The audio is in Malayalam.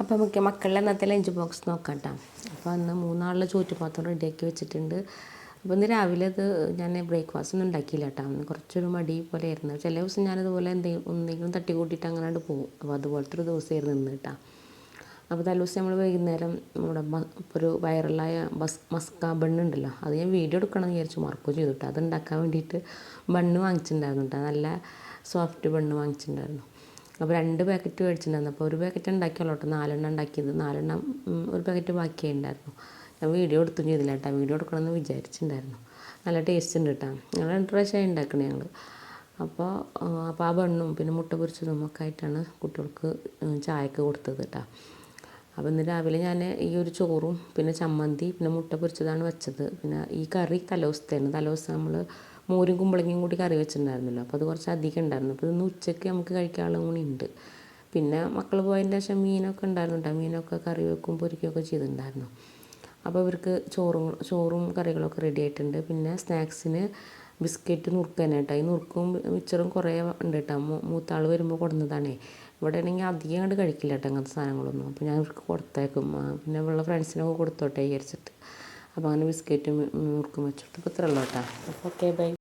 അപ്പോൾ നമുക്ക് മക്കളുടെ എന്നത്തെ ലഞ്ച് ബോക്സ് നോക്കാം കേട്ടോ അപ്പോൾ അന്ന് മൂന്നാളിലെ ചോറ്റുപാത്രം റെഡിയാക്കി വെച്ചിട്ടുണ്ട്. അപ്പോൾ ഇന്ന് രാവിലെ അത് ഞാൻ ബ്രേക്ക്ഫാസ്റ്റ് ഒന്നും ഉണ്ടാക്കിയില്ല കേട്ടോ അന്ന് കുറച്ചൊരു മടി പോലെ ആയിരുന്നു ചില ദിവസം ഞാനതുപോലെ എന്തെങ്കിലും എന്തെങ്കിലും തട്ടി കൂട്ടിയിട്ട് അങ്ങനെ പോകും അപ്പോൾ അതുപോലത്തെ ഒരു ദിവസമായിരുന്നു ഇന്ന് കേട്ടോ അപ്പോൾ തലേ ദിവസം നമ്മൾ വൈകുന്നേരം നമ്മുടെ ഒരു വൈറലായ ബസ് മസ്ക ബണ്ണ് ഉണ്ടല്ലോ. അത് ഞാൻ വീഡിയോ എടുക്കണം എന്ന് വിചാരിച്ചു. മറക്കുകയും ചെയ്തു കേട്ടോ അത് ഉണ്ടാക്കാൻ വേണ്ടിയിട്ട് ബണ്ണ് വാങ്ങിച്ചിട്ടുണ്ടായിരുന്നു കേട്ടോ നല്ല സോഫ്റ്റ് ബണ്ണ് വാങ്ങിച്ചിട്ടുണ്ടായിരുന്നു. അപ്പോൾ രണ്ട് പാക്കറ്റ് മേടിച്ചിട്ടുണ്ടായിരുന്നു. അപ്പോൾ ഒരു പാക്കറ്റ് ഉണ്ടാക്കിയുള്ളൂ കേട്ടോ. നാലെണ്ണം ഉണ്ടാക്കിയത്. നാലെണ്ണം ഒരു പാക്കറ്റ് ബാക്കിയായി ഉണ്ടായിരുന്നു ഞാൻ വീഡിയോ എടുത്തും ചെയ്തില്ല കേട്ടോ. വീഡിയോ എടുക്കണമെന്ന് വിചാരിച്ചിട്ടുണ്ടായിരുന്നു. നല്ല ടേസ്റ്റ് ഉണ്ട് കേട്ടോ. ഞങ്ങൾ രണ്ട് പ്രാവശ്യമായി ഉണ്ടാക്കണേ ഞങ്ങൾ അപ്പോൾ അപ്പോൾ ആ ബണ്ണും പിന്നെ മുട്ട പൊരിച്ചതും ഒക്കെ ആയിട്ടാണ് കുട്ടികൾക്ക് ചായക്ക് കൊടുത്തത് കേട്ടോ. അപ്പോൾ ഇന്ന് രാവിലെ ഞാൻ ഈ ഒരു ചോറും പിന്നെ ചമ്മന്തി പിന്നെ മുട്ട പൊരിച്ചതാണ് വെച്ചത്. പിന്നെ ഈ കറി തലേ ദിവസത്തെയാണ് തലേ ദിവസം നമ്മൾ മോരും കുമ്പളങ്ങയും കൂടി കറി വെച്ചിട്ടുണ്ടായിരുന്നല്ലോ. അപ്പോൾ അത് കുറച്ച് അധികം ഉണ്ടായിരുന്നു. അപ്പോൾ ഇന്ന് ഉച്ചയ്ക്ക് നമുക്ക് കഴിക്കാനുള്ള കൂടി ഉണ്ട്. പിന്നെ മക്കൾ പോയതിന്റെ ശേഷം മീനൊക്കെ ഉണ്ടായിരുന്നു കേട്ടോ മീനൊക്കെ കറി വെക്കും പൊരിക്കുകയൊക്കെ ചെയ്തിട്ടുണ്ടായിരുന്നു. അപ്പോൾ ഇവർക്ക് ചോറും ചോറും കറികളൊക്കെ റെഡി ആയിട്ടുണ്ട്. പിന്നെ സ്നാക്സിന് ബിസ്ക്കറ്റ് നുറുക്കാൻ കേട്ടോ ഈ നുറുക്കും മിച്ചറും കുറേ ഉണ്ട് കേട്ടോ മൂത്താൾ വരുമ്പോൾ കൊടുന്നതാണേ. ഇവിടെ ആണെങ്കിൽ അധികം അങ്ങോട്ട് കഴിക്കില്ല കേട്ടോ അങ്ങനത്തെ സാധനങ്ങളൊന്നും. അപ്പോൾ ഞാൻ ഇവർക്ക് കൊടുത്തേക്കും. പിന്നെ ഉള്ള ഫ്രണ്ട്സിനൊക്കെ കൊടുത്തോട്ടെ വിചാരിച്ചിട്ട്. അപ്പോൾ അങ്ങനെ ബിസ്ക്കറ്റും നുറുക്കും വെച്ചിട്ട് ഇപ്പോൾ ഇത്ര ഉള്ളൂ കേട്ടോ അപ്പോൾ ഓക്കെ ബൈ